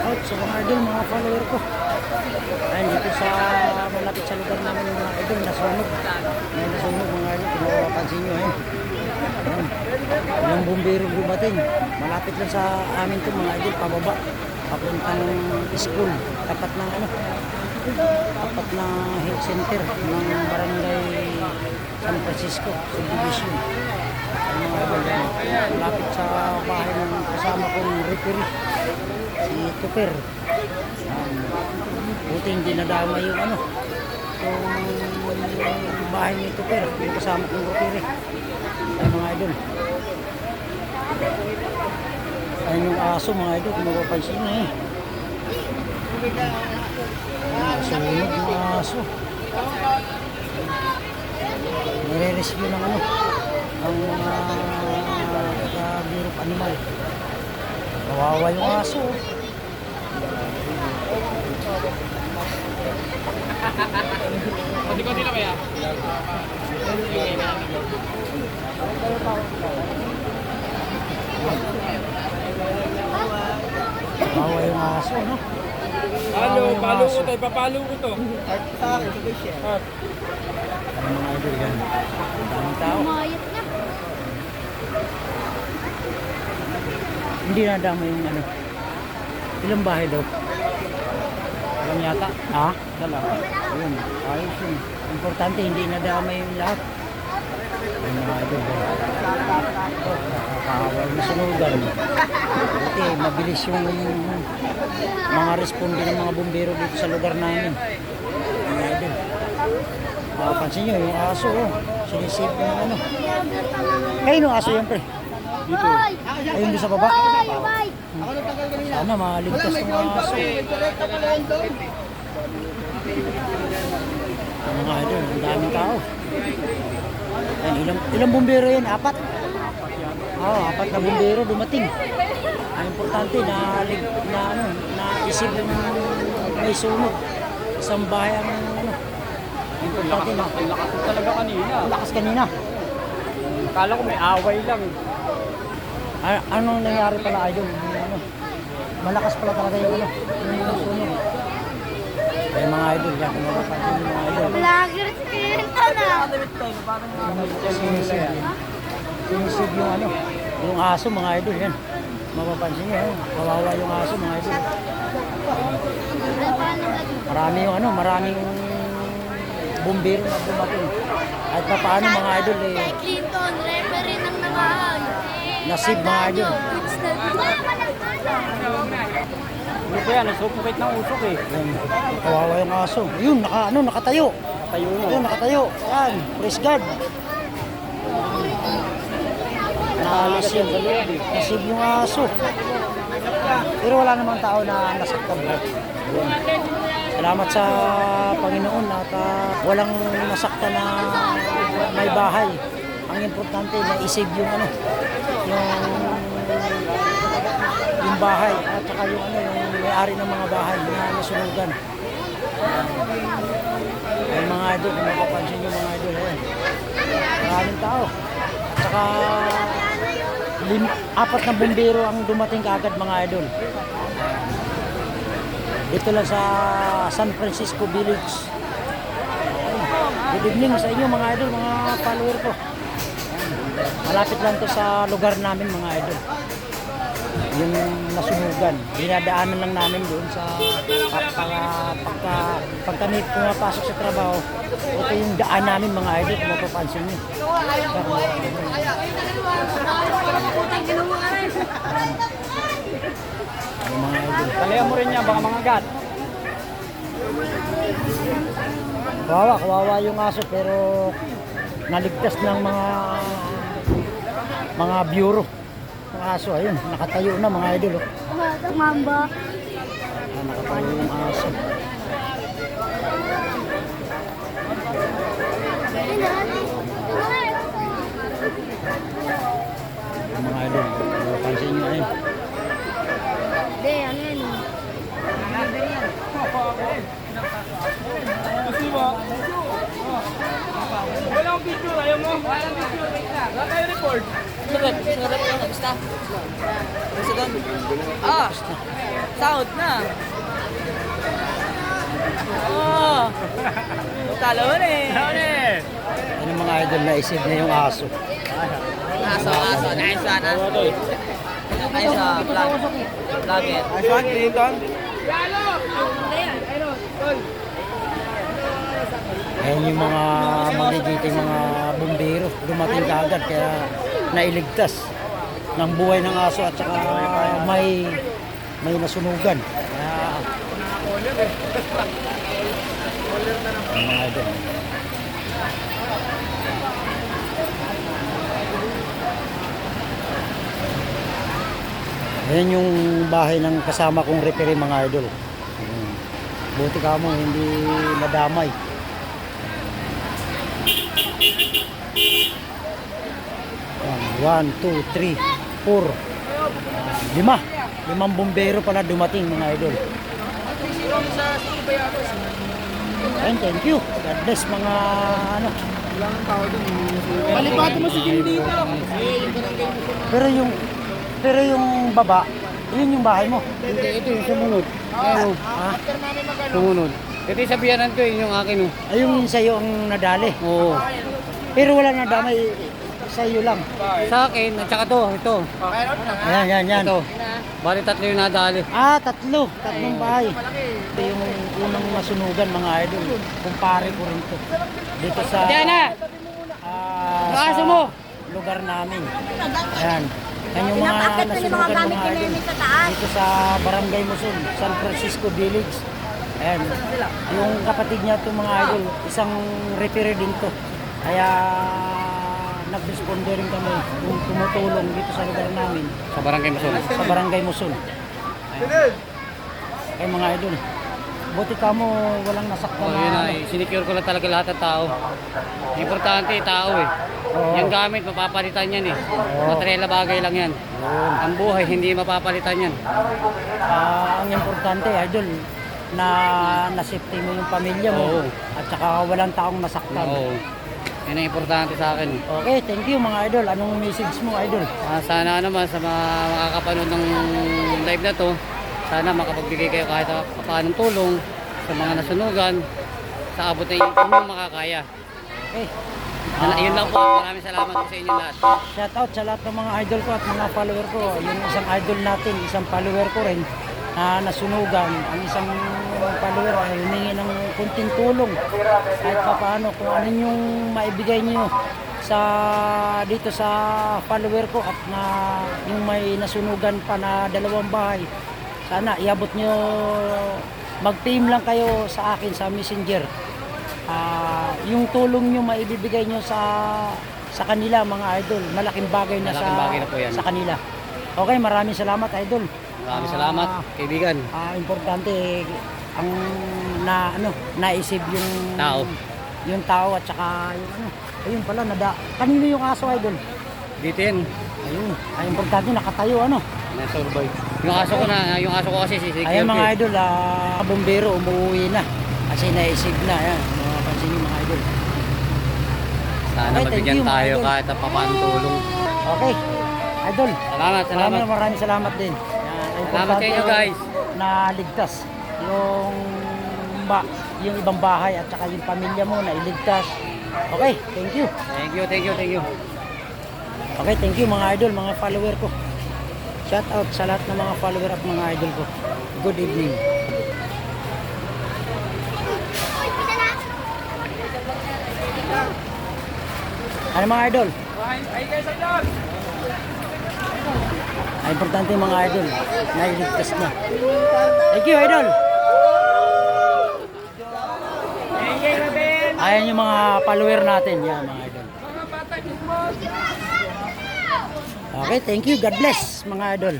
Out sa mga idol, mga follower ko. Ayun, dito sa malapit sa lugar namin yung mga idol, nasunog. Nasunog mga idol, kung mapapansin nyo eh. Yung bumbero dumating. Malapit lang sa amin to mga idol, pababa. Papuntang school. Tapat ng ano, tapat na health center ng barangay San Francisco, subdivision. Yan. Malapit sa bahay ng kasama kong referee, si Tuper. Um, buti hindi nadama yung ano, yung bahay ni Tuper, yung kasama kong referee. Ay mga idol. Ayun yung aso mga idol, kung mapapansin na eh. Sunog yung aso. Nire-rescue ng ano, ang mga taga-Bureau of Animal. Kawawa yung aso. Konti-konti lang kaya. Kawawa yung aso, no? Palo, palo ko to, ipapalo ko to. Ah, Ang mga idol yan. Ang daming tao. Mayat na. Hindi nadama yung ano. Ilang bahay daw? Ilang yata? Ha? Dalawa. Ayun. Ayos yun. Importante, hindi nadama yung lahat. Ang mga idol yan. Nakakawal na sunugan. Buti, mabilis yung mga responde ng mga bumbero dito sa lugar namin. Mga idol. Makapansin nyo, yung aso, oh. Sinisip ng ano. Kayo yung aso yan, pre. Dito. Ay! Ayun doon sa baba. Sana maligtas ng aso. Ang mga idol, ang daming tao. Yan, ilang, ilang bumbero yan? Apat? Oo, oh, apat na bumbero dumating. Ang importante na, na, ano, na isip yung may sunog. Isang bahay ang ano. Ang importante na. Ang lakas talaga kanina. Ang lakas kanina. Akala ko may away lang. A- anong nangyari pala idol? Yung Ano, malakas pala talaga yung ano, yung sunog. Kaya mga idol, yan kung mapapansin yung mga idol. Vlogger si Kirita na. Sinisig. Sinisig yung ano, yung aso mga idol yan. Mapapansin nyo, eh. kawawa yung aso mga idol. Marami yung ano, maraming bumbero na dumating. At pa paano mga idol eh, Kay Clinton, referee ng nakahan. Nasib, mga idol. Ano ko yan? Nasuffocate ng usok eh. kawawa yung aso. Yun, naka, ano, nakatayo. Tayo na. Ayun, nakatayo. Yan, press guard. Nasib, nasib yung aso. Pero wala namang tao na nasaktan. Salamat sa Panginoon at ah, walang nasaktan na may bahay. Ang importante na isig yung ano, yung yung bahay at saka yung ano, yung may-ari ng mga bahay na nasunugan. Yung mga idol, kung mapapansin yung mga idol, ayan. Maraming tao. At saka, lim, apat na bumbero ang dumating kaagad mga idol. Dito lang sa San Francisco Village. Good evening sa inyo mga idol, mga follower ko. Malapit lang to sa lugar namin mga idol yung nasunugan. Dinadaanan lang namin doon sa pagka, pagka, pag kami pumapasok sa trabaho, ito yung daan namin mga idol, kung mapapansin nyo. Yung mga idol. Talihan mo rin yan, baka mga gat. Kawawa, kawawa yung aso pero naligtas ng mga mga bureau. Yung aso, ayun, nakatayo na mga idol. Oh. Mamba. Ah, nakatayo yung aso. Yung mga idol, pansin nyo ayun. Hindi, ano yan eh. Gusto mo? Wala akong picture, ayaw mo? Wala akong picture, wait lang. Wala tayo report. Gusto rep na, gusto. Gusto doon. Ah, sahod na. Oh. Talo na eh. Yan ang mga idol na isip na yung aso. Aso, aso, nice one. ah. Nice sa vlog. Vlogger. Nice one, Clinton. Ayan yung mga magigiting mga bumbero. Dumating kaagad kaya nailigtas ng buhay ng aso at saka may may nasunugan. Kaya. Ayan yung bahay ng kasama kong referee mga idol. Buti ka mo, hindi nadamay. One, two, three, four. Ah, lima. Limang bumbero pala dumating mga idol. Ayan, thank you. God bless mga ano. Palipado mo si Jim dito. Pero yung pero yung baba, yun yung bahay mo. Hindi, ito yung sumunod. Ha? sumunod. Ito yung sabihanan ko, yun yung akin. Oh. Ay, yung sa'yo ang nadali. Oo. Pero wala nadamay sa iyo lang. Sa akin, at saka to, ito. Ayan, yan, yan. Ito. Bali tatlo yung nadali. Ah, tatlo. Tatlong bahay. Ito yung unang masunugan mga idol. Kumpare ko rin to. Dito sa... Diana! ah, Yung aso sa mo! lugar namin. Ayan. Yan yung mga nasunugan mga idol. sa taas. Dito sa Barangay Muson, San Francisco Village. Ayan. Yung kapatid niya to mga idol, isang referee din to. Kaya nag-responde rin kami yung tumutulong dito sa lugar namin Sa barangay Mason. sa Barangay Muson. Ayan. Kaya mga idol, buti ka mo walang nasaktan Oh, yun na, ano. sinicure ko lang talaga lahat ng tao. Importante, tao eh. Oo. Yung gamit, mapapalitan yan eh. Oo. Material na bagay lang yan. Yun. Ang buhay, hindi mapapalitan yan. Ah, ang importante, idol, na na-safety mo yung pamilya mo Oo. at saka walang taong nasaktan. Oo. Yan ang importante sa akin. Okay, thank you mga idol. Anong message mo, idol? Ah, sana naman sa mga makakapanood ng live na to, sana makapagbigay kayo kahit paanong tulong sa mga nasunugan sa abot na inyong makakaya. Okay. Yan, yun lang po. Maraming salamat po sa inyo lahat. Shout out sa lahat ng mga idol ko at mga follower ko. Yung isang idol natin, isang follower ko rin na nasunugan. Ang isang follower ay humingi ng kunting tulong kahit pa paano kung ano yung maibigay niyo sa dito sa follower ko at na yung may nasunugan pa na dalawang bahay. Sana iabot niyo mag-team lang kayo sa akin sa Messenger. Ah, yung tulong nyo maibibigay nyo sa sa kanila mga idol, malaking bagay na Malaking sa bagay na po yan. sa kanila. Okay, maraming salamat idol. Maraming Ah, salamat, kaibigan. Ah, importante ang na ano, naisip yung Tao. Yung tao at saka yung ano. Ayun pala nada. Kanino yung aso idol? Dito yan. Ayun. Ay importante nakatayo ano. Na-survive. Yung aso ko na, yung aso ko kasi si Secure. Ayan mga idol, ah, bombero umuwi na. Kasi naisip na yan. Mga pansin niyo mga idol. Sana Okay, thank mabigyan you, mga tayo idol. kahit na papaano tulong. Okay. Idol, Salamat, salamat. Maraming maraming salamat din. Salamat sa inyo, guys. Na ligtas yung ba, yung ibang bahay at saka yung pamilya mo na iligtas. Okay, thank you. Thank you, thank you, thank you. Okay, thank you mga idol, mga follower ko. Shout out sa lahat ng mga follower at mga idol ko. Good evening. Ano mga idol? Ay, guys, sa Ay, importante mga idol, nailigtas na. Thank you, idol. Ayan yung mga follower natin. Yan, mga idol. Okay, thank you. God bless, mga idol.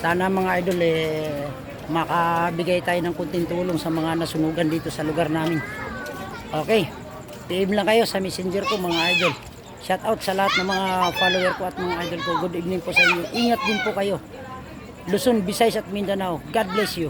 Sana mga idol, eh, makabigay tayo ng kunting tulong sa mga nasunugan dito sa lugar namin. Okay. PM lang kayo sa messenger ko, mga idol. Shout out sa lahat ng mga follower ko at mga idol ko. Good evening po sa inyo. Ingat din po kayo. Luzon, Visayas at Mindanao. God bless you.